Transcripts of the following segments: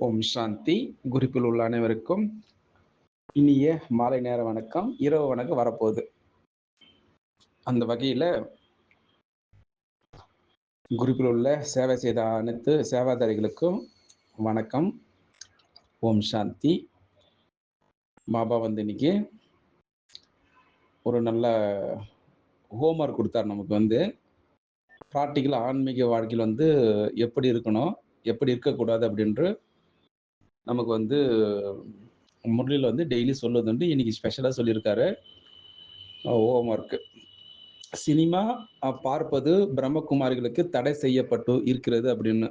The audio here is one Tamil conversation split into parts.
ஓம் சாந்தி. குறிப்பில் உள்ள அனைவருக்கும் இனிய மாலை நேர வணக்கம். இரவு வணக்கம் வரப்போகுது. அந்த வகையில் குறிப்பில் உள்ள சேவை செய்த அனைத்து சேவாதாரிகளுக்கும் வணக்கம். ஓம் சாந்தி. பாபா வந்து இன்னைக்கு ஒரு நல்ல ஹோம்ஒர்க் கொடுத்தார் நமக்கு வந்து. ப்ராக்டிக்கல் ஆன்மீக வாழ்க்கையில் வந்து எப்படி இருக்கணும் எப்படி இருக்கக்கூடாது அப்படின்ட்டு நமக்கு வந்து முரளியில் வந்து டெய்லி சொல்லுவது வந்து இன்னைக்கு ஸ்பெஷலாக சொல்லியிருக்காரு. ஹோம் ஒர்க்கு சினிமா பார்ப்பது பிரம்மகுமாரிகளுக்கு தடை செய்யப்பட்டு இருக்கிறது அப்படின்னு.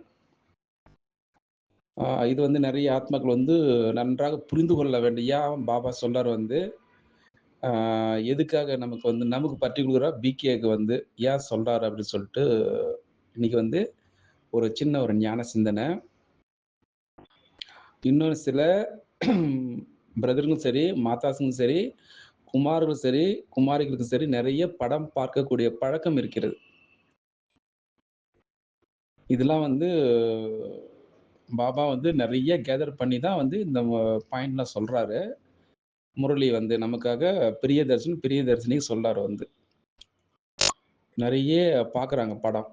இது வந்து நிறைய ஆத்மாக்கள் வந்து நன்றாக புரிந்து கொள்ள வேண்டிய பாபா சொல்லார் வந்து எதுக்காக நமக்கு வந்து நமக்கு பர்டிகுலராக பிகேக்கு வந்து ஏன் சொல்கிறாரு அப்படின்னு சொல்லிட்டு இன்னைக்கு வந்து ஒரு சின்ன ஒரு ஞான சிந்தனை. இன்னொரு சில பிரதருக்கும் சரி மாதாஸுக்கும் சரி குமார்களும் சரி குமாரிகளுக்கும் சரி நிறைய படம் பார்க்கக்கூடிய பழக்கம் இருக்கிறது. இதெல்லாம் வந்து பாபா வந்து நிறைய கேதர் பண்ணி தான் வந்து இந்த பாயிண்ட்லாம் சொல்கிறாரு முரளி வந்து நமக்காக பிரிய தர்ஷன் பிரிய தர்ஷினி சொல்றாரு வந்து. நிறைய பார்க்குறாங்க படம்.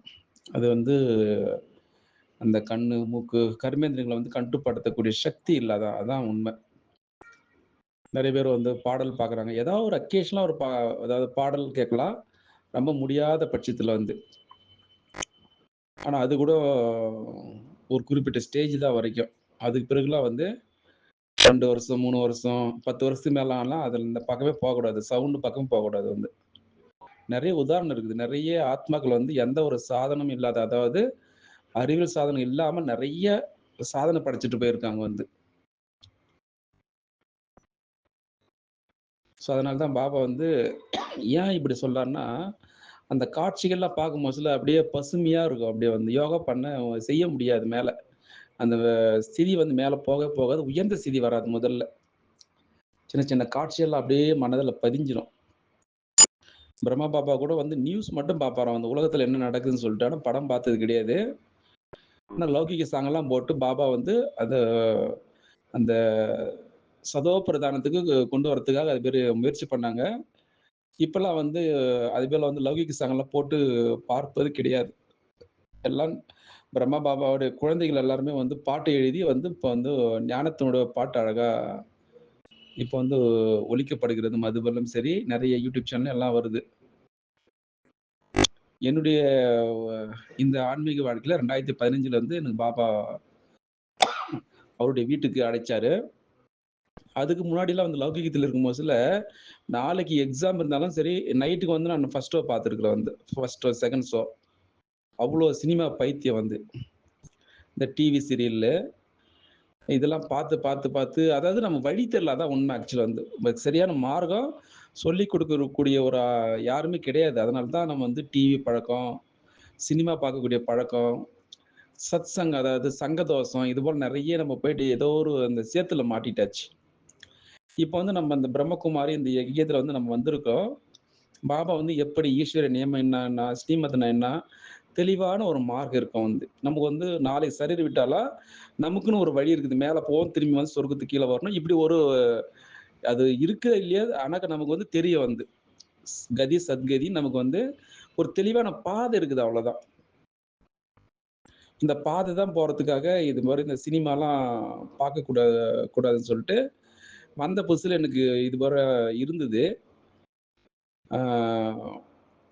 அது வந்து அந்த கண்ணு மூக்கு கர்மேந்திரங்களை வந்து கட்டுப்படுத்தக்கூடிய சக்தி இல்லாத அதான் உண்மை. நிறைய பேர் வந்து பாடல் பார்க்குறாங்க. ஏதாவது ஒரு அக்கேஷனாக ஒரு பா அதாவது பாடல் கேட்கலாம். ரொம்ப முடியாத பட்சத்தில் வந்து. ஆனால் அது கூட ஒரு குறிப்பிட்ட ஸ்டேஜ் தான் வரைக்கும். அதுக்கு பிறகுலாம் வந்து ரெண்டு வருஷம் மூணு வருஷம் பத்து வருஷத்துக்கு மேலே ஆனால் அதில் இந்த பக்கமே போகக்கூடாது. சவுண்டு பக்கம் போகக்கூடாது வந்து. நிறைய உதாரணம் இருக்குது. நிறைய ஆத்மாக்கள் வந்து எந்த ஒரு சாதனமும் இல்லாத அதாவது அறிவியல் சாதனை இல்லாம நிறைய சாதனை படைச்சிட்டு போயிருக்காங்க வந்து. ஸோ அதனால தான் பாபா வந்து ஏன் இப்படி சொல்றாருன்னா அந்த காட்சிகள்லாம் பார்க்கும் போதுல அப்படியே பசுமையா இருக்கும். அப்படியே வந்து யோகா பண்ண செய்ய முடியாது மேல. அந்த ஸ்திதி வந்து மேல போக போகாது உயர்ந்த ஸ்திதி வராது முதல்ல. சின்ன சின்ன காட்சியெல்லாம் அப்படியே மனதில் பதிஞ்சிடும் பிரம்மா பாபா கூட வந்து நியூஸ் மட்டும் பார்ப்பாராம். அந்த உலகத்துல என்ன நடக்குதுன்னு சொல்லிட்டு ஆனால் படம் பார்த்தது கிடையாது. ஆனால் லௌகிக சாங்கெல்லாம் போட்டு பாபா வந்து அதை அந்த சதோ பிரதானத்துக்கு கொண்டு வரதுக்காக அது பேர் முயற்சி பண்ணாங்க. இப்பெல்லாம் வந்து அது பேர் வந்து லௌகிக சாங்கெல்லாம் போட்டு பார்ப்பது கிடையாது. எல்லாம் பிரம்மா பாபாவுடைய குழந்தைகள் எல்லாருமே வந்து பாட்டு எழுதி வந்து இப்போ வந்து ஞானத்தினோட பாட்டு அழகா இப்போ வந்து ஒழிக்கப்படுகிறது மதுபலம் சரி நிறைய யூடியூப் சேனல் எல்லாம் வருது. என்னுடைய இந்த ஆன்மீக வாழ்க்கையில் ரெண்டாயிரத்தி பதினஞ்சுல இருந்து எனக்கு பாபா அவருடைய வீட்டுக்கு அழைச்சாரு. அதுக்கு முன்னாடிலாம் வந்து லௌகிகத்தில் இருக்கும் போதுல நாளைக்கு எக்ஸாம் இருந்தாலும் சரி நைட்டுக்கு வந்து நான் ஃபர்ஸ்ட் ஷோ பார்த்துருக்குறேன் வந்து. ஃபர்ஸ்ட் ஷோ செகண்ட் ஷோ அவ்வளோ சினிமா பைத்தியம் வந்து. இந்த டிவி சீரியல்ல இதெல்லாம் பார்த்து பார்த்து பார்த்து அதாவது நம்ம வழி தெரில அதான் உண்மை ஆக்சுவலாக வந்து. சரியான மார்க்கம் சொல்லி கொடுக்கக்கூடிய ஒரு யாருமே கிடையாது. அதனால தான் நம்ம வந்து டிவி பழக்கம் சினிமா பார்க்கக்கூடிய பழக்கம் சத் சங் அதாவது சங்கதோஷம் இது போல் நிறைய நம்ம போயிட்டு ஏதோ ஒரு அந்த சேத்துல மாட்டிட்டாச்சு. இப்போ வந்து நம்ம அந்த பிரம்மகுமாரி இந்த யஜ்யத்தில் வந்து நம்ம வந்திருக்கோம். பாபா வந்து எப்படி ஈஸ்வர நியமம் என்னன்னா ஸ்ரீமத்னா என்ன தெளிவான ஒரு மார்க் இருக்கும் வந்து. நமக்கு வந்து நாளை சரீர் விட்டாலா நமக்குன்னு ஒரு வழி இருக்குது. மேலே போவோம் திரும்பி வந்து சொர்க்கத்துக்கு கீழே வரணும். இப்படி ஒரு அது இருக்க இல்லையா ஆனால் நமக்கு வந்து தெரிய வந்து. கதி சத்கதி நமக்கு வந்து ஒரு தெளிவான பாதை இருக்குது அவ்வளோதான் இந்த பாதை தான் போகிறதுக்காக இது மாதிரி இந்த சினிமாலாம் பார்க்கக்கூடாது கூடாதுன்னு சொல்லிட்டு வந்த புதுசில் எனக்கு இது போல இருந்தது.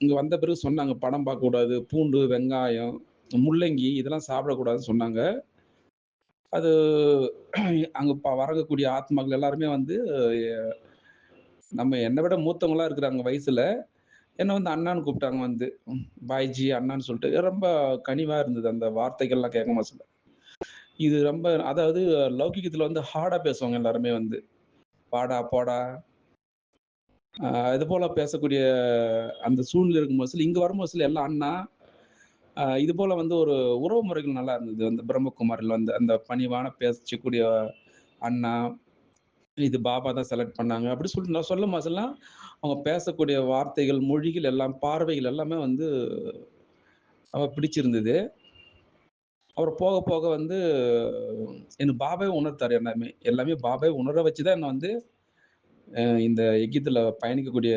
இங்கே வந்த பிறகு சொன்னாங்க படம் பார்க்கக்கூடாது பூண்டு வெங்காயம் முள்ளங்கி இதெல்லாம் சாப்பிடக்கூடாதுன்னு சொன்னாங்க. அது அங்கே வரக்கூடிய ஆத்மாக்கள் எல்லாருமே வந்து நம்ம என்னை விட மூத்தவங்களா இருக்கிறாங்க வயசுல. என்னை வந்து அண்ணான்னு கூப்பிட்டாங்க வந்து. பாய்ஜி அண்ணான்னு சொல்லிட்டு. ரொம்ப கனிவா இருந்தது அந்த வார்த்தைகள்லாம் கேட்க மாசில் இது ரொம்ப அதாவது லௌகிகத்துல வந்து ஹார்டா பேசுவாங்க எல்லாருமே வந்து. பாடா. போடா இது போல பேசக்கூடிய அந்த சூழ்நிலை இருக்கும் போது இங்க வரும் போது எல்லாம் அண்ணா இது போல வந்து ஒரு உறவு முறைகள் நல்லா இருந்தது. அந்த பிரம்மகுமாரில் வந்து அந்த பணிவான பேசக்கூடிய அண்ணா இது பாபா தான் செலக்ட் பண்ணாங்க. அப்படி சொல்லிட்டு நான் சொல்லும் போதெல்லாம் அவங்க பேசக்கூடிய வார்த்தைகள் மொழிகள் எல்லாம் பார்வைகள் எல்லாமே வந்து அவ பிடிச்சிருந்தது. அப்புறம் போக போக வந்து எனக்கு பாபாவே உணர்த்தார் எல்லாமே. எல்லாமே பாபாவே உணர வச்சு தான் என்னை வந்து இந்த எகித்தில் பயணிக்கக்கூடிய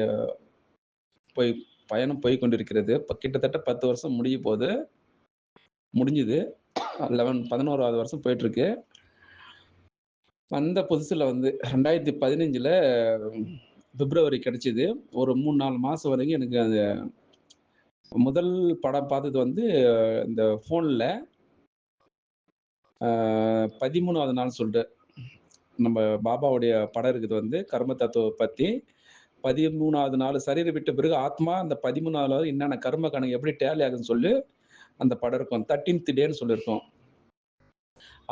போய் பயணம் போய் கொண்டிருக்கிறது. கிட்டத்தட்ட 10 வருஷம் முடிய போது. முடிஞ்சுது. 11 11வது வருஷம் போயிட்டுருக்கு. வந்த புதுசுல வந்து 2015ல பிப்ரவரி கிடைச்சிது ஒரு 3, 4 மாசம் வரைக்கும் எனக்கு அது முதல் படம் பார்த்தது வந்து இந்த ஃபோனில் பதிமூணாவது நாள் சொல்லிட்டு நம்ம பாபாவுடைய படம் இருக்குது வந்து கர்ம தத்துவ பத்தி. 13வது நாள் சரீரம் விட்ட பிறகு ஆத்மா அந்த பதிமூணாவது என்னென்ன கர்ம கணக்கு எப்படி டேலி ஆகுதுன்னு சொல்லி அந்த படம் இருக்கும். 13த் டேன்னு சொல்லியிருக்கும்.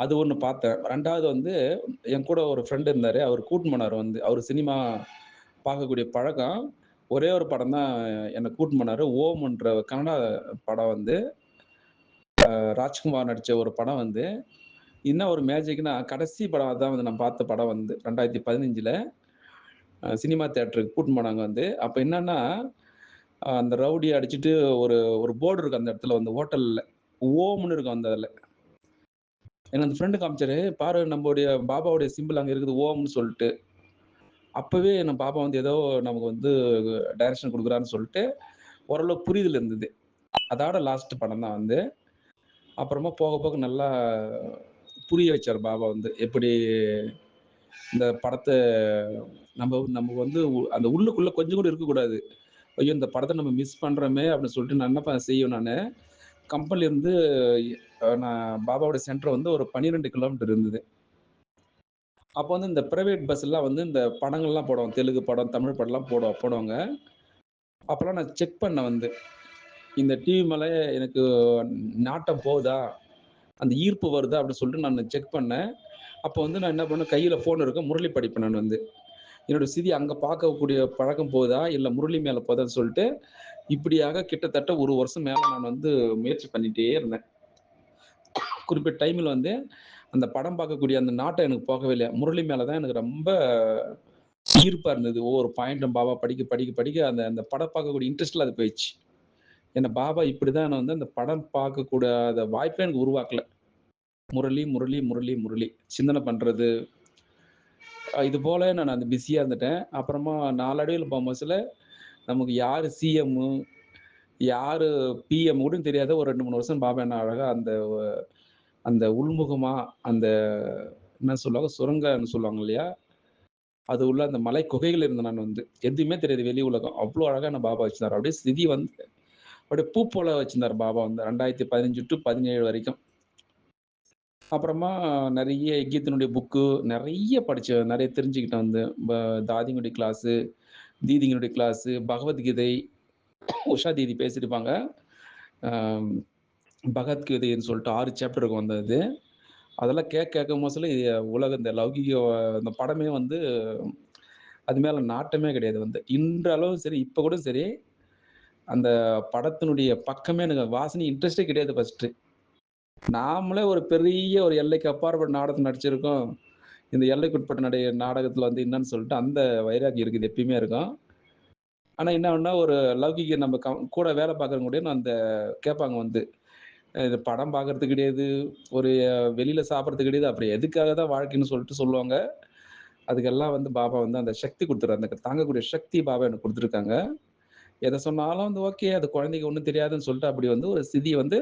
அது ஒன்று பார்த்தேன். ரெண்டாவது வந்து என் கூட ஒரு ஃப்ரெண்டு இருந்தார் அவர் கூட்டுமனார் வந்து. அவர் சினிமா பார்க்கக்கூடிய பழக்கம். ஒரே ஒரு படம் தான் என்னை கூட்டுமனார் ஓம்ன்ற கன்னடா படம் வந்து ராஜ்குமார் நடித்த ஒரு படம் வந்து என்ன ஒரு மேஜிக்னா, கடைசி படம் அதான் வந்து நான் பார்த்த படம் வந்து ரெண்டாயிரத்தி பதினஞ்சில் சினிமா தேட்டருக்கு கூட்டின்னு போனாங்க வந்து. அப்போ என்னன்னா, அந்த ரவுடி அடிச்சுட்டு ஒரு ஒரு போர்டு இருக்கு அந்த இடத்துல வந்து ஹோட்டலில் ஓம்னு இருக்கும் அந்த இதில் எனக்கு அந்த ஃப்ரெண்டு காமிச்சாரு. பாரு நம்மளுடைய பாபாவுடைய சிம்பிள் அங்கே இருக்குது ஓம்னு சொல்லிட்டு அப்போவே நம்ம பாபா வந்து ஏதோ நமக்கு வந்து டைரக்ஷன் கொடுக்குறான்னு சொல்லிட்டு ஓரளவு புரிதல் இருந்தது. அதோட லாஸ்ட் படம் தான் வந்து. அப்புறமா போக போக நல்லா புரிய வச்சார் பாபா வந்து. எப்படி இந்த படத்தை நம்ம நம்ம வந்து அந்த உள்ளுக்குள்ள கொஞ்சம் கூட இருக்கக்கூடாது. ஐயோ! இந்த படத்தை நம்ம மிஸ் பண்ணுறோமே அப்படின்னு சொல்லிட்டு நான் என்ன செய்வேன் நான் கம்பெனிலேருந்து நான் பாபாவோட சென்டர் வந்து ஒரு 12 கிலோமீட்டர் இருந்தது. அப்போ வந்து இந்த ப்ரைவேட் பஸ்லாம் வந்து இந்த படங்கள்லாம் போடுவோம் தெலுங்கு படம், தமிழ் படம்லாம் போட போடுவாங்க. அப்போல்லாம் நான் செக் பண்ணேன் வந்து. இந்த டிவி மேலே எனக்கு நாட்டம் போகுதா? அந்த ஈர்ப்பு வருதா? அப்படின்னு சொல்லிட்டு நான் செக் பண்ணேன். அப்போ வந்து நான் என்ன பண்ணேன், கையில் ஃபோன் இருக்கும். முரளி படிப்பேன் நான் வந்து. என்னோட சிதி அங்கே பார்க்கக்கூடிய பழக்கம் போகுதா? இல்லை முரளி மேலே போகுதான்னு சொல்லிட்டு, இப்படியாக கிட்டத்தட்ட ஒரு வருஷம் மேலே நான் வந்து முயற்சி பண்ணிட்டே இருந்தேன். குறிப்பிட்ட டைமில் வந்து அந்த படம் பார்க்கக்கூடிய அந்த நாட்டம் எனக்கு போகவே இல்லை முரளி மேலே தான் எனக்கு ரொம்ப ஈர்ப்பாக இருந்தது. ஒவ்வொரு பாயிண்ட்டும் பாபா படிக்க படிக்க படிக்க அந்த அந்த படம் பார்க்கக்கூடிய இன்ட்ரெஸ்டில் அது போயிடுச்சு. என்னை பாபா இப்படி தான் நான் வந்து அந்த படம் பார்க்கக்கூடாத வாய்ப்பே எனக்கு உருவாக்கல. முரளி, முரளி, முரளி, முரளி. சிந்தனை பண்றது. இது போல நான் அந்த பிஸியா இருந்துட்டேன். அப்புறமா நாலடியில் போம்போதுல நமக்கு யார் சிஎம்மு, யார் பிஎம் கூட தெரியாத ஒரு 2, 3 வருஷம் பாபா என்ன அழகா அந்த அந்த உள்முகமா அந்த என்ன சொல்லுவாங்க, சுரங்கன்னு சொல்லுவாங்க இல்லையா? அது உள்ள அந்த மலை குகைகள் இருந்தேன் நான் வந்து. எதுவுமே தெரியாது வெளி உலகம். அவ்வளோ அழகா என்ன பாபா வச்சிருந்தாரு. அப்படியே ஸ்திதி வந்து அப்படியே பூ போல வச்சிருந்தார் பாபா வந்து ரெண்டாயிரத்தி பதினஞ்சு டு பதினேழு வரைக்கும். அப்புறமா நிறைய எகிப்தினுடைய புக்கு நிறைய படித்தேன் நிறைய தெரிஞ்சுக்கிட்டேன் வந்து. தாதிங்களுடைய கிளாஸு, தீதிங்களுடைய கிளாஸு, பகவத்கீதை, உஷா தீதி பேசியிருப்பாங்க. பகவத்கீதைன்னு சொல்லிட்டு ஆறு சாப்டருக்கு வந்தது அதெல்லாம் கேட்க கேட்கும்போதுல உலக இந்த லௌகிக இந்த படமே வந்து அது மேலே நாட்டமே கிடையாது வந்து. இன்றளவும் சரி, இப்போ கூட சரி, அந்த படத்தினுடைய பக்கமே எனக்கு வாசனை இன்ட்ரெஸ்டே கிடையாது ஃபஸ்ட்டு நாமளே ஒரு பெரிய ஒரு எல்லைக்கு அப்பாற்பட்ட நாடகம் நடிச்சிருக்கோம். இந்த எல்லைக்குட்பட்ட நடை நாடகத்தில் வந்து என்னன்னு சொல்லிட்டு அந்த வைராக்கியம் இருக்குது. எப்பயுமே இருக்கும். ஆனால் என்ன ஒண்ணுன்னா, ஒரு லௌகிக நம்ம க கூட வேலை பார்க்குறவங்க கூடயும் அந்த கேட்பாங்க வந்து. இது படம் பார்க்கறது கிடையாது. ஒரு வெளியில் சாப்பிட்றது கிடையாது. அப்புறம் எதுக்காக தான் வாழ்க்கைன்னு சொல்லிட்டு சொல்லுவாங்க. அதுக்கெல்லாம் வந்து பாபா வந்து அந்த சக்தி குடுத்துறாரு. அந்த தாங்கக்கூடிய சக்தி பாபா எனக்கு கொடுத்துருக்காங்க எதை சொன்னாலும் வந்து ஓகே. அது குழந்தைக்கு ஒன்றும் தெரியாதுன்னு சொல்லிட்டு அப்படி வந்து ஒரு சிதி வந்து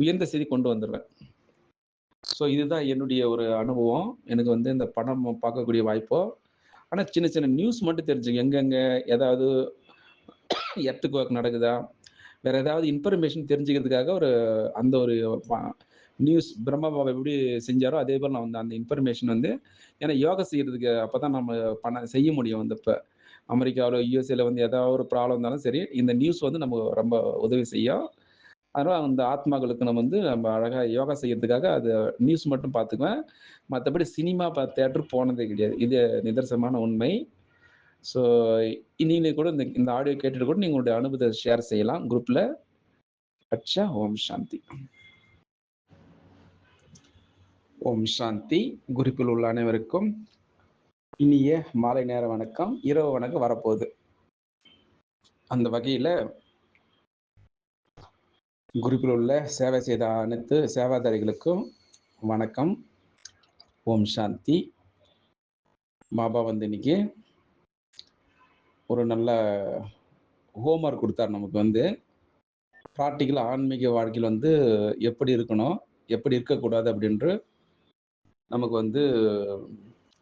உயர்ந்த செய்தி கொண்டு வந்துடுவேன் ஸோ இதுதான் என்னுடைய ஒரு அனுபவம். எனக்கு வந்து இந்த படம் பார்க்கக்கூடிய வாய்ப்போ, ஆனால் சின்ன சின்ன நியூஸ் மட்டும் தெரிஞ்சுங்க. எங்கெங்கே ஏதாவது ஒர்க் நடக்குதா? வேற ஏதாவது இன்ஃபர்மேஷன் தெரிஞ்சுக்கிறதுக்காக ஒரு அந்த ஒரு நியூஸ் பிரம்மா பாபா எப்படி செஞ்சாரோ, அதே போல் நான் வந்து அந்த இன்ஃபர்மேஷன் வந்து ஏன்னா யோகா செய்கிறதுக்கு அப்போ தான் நம்ம பண்ண செய்ய முடியும் வந்து இப்போ அமெரிக்காவில் யூஎஸ்ஏல வந்து ஏதாவது ஒரு ப்ராப்ளம் இருந்தாலும் சரி, இந்த நியூஸ் வந்து நமக்கு ரொம்ப உதவி செய்யும். அதனால அந்த ஆத்மாக்களுக்கு நம்ம வந்து நம்ம அழகாக யோகா செய்யறதுக்காக அது நியூஸ் மட்டும் பார்த்துக்குவேன். மற்றபடி சினிமா பா தேட்டர் போனதே கிடையாது. இது நிதர்சனமான உண்மை. ஸோ நீங்க கூட இந்த இந்த ஆடியோ கேட்டுட்டு கூட நீங்கள் உங்களுடைய அனுபவத்தை ஷேர் செய்யலாம் குரூப்பில் அச்சா ஓம் சாந்தி. ஓம் சாந்தி. குரூப்பில் உள்ள அனைவருக்கும் இனிய மாலை நேர வணக்கம். இரவு வணக்கம் வரப்போகுது. அந்த வகையில் குரூப்பில் உள்ள சேவை செய்த அனைத்து சேவாதாரிகளுக்கும் வணக்கம். ஓம் சாந்தி. பாபா வந்து இன்னைக்கு ஒரு நல்ல ஹோம்ஒர்க் கொடுத்தார் நமக்கு வந்து. ப்ராக்டிக்கல் ஆன்மீக வாழ்க்கையில் வந்து எப்படி இருக்கணும் எப்படி இருக்கக்கூடாது அப்படின்று நமக்கு வந்து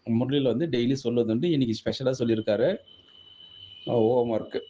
முரளியில் வந்து டெய்லி சொல்லுவது வந்து இன்னைக்கு ஸ்பெஷலாக சொல்லியிருக்காரு. ஹோம்ஒர்க்கு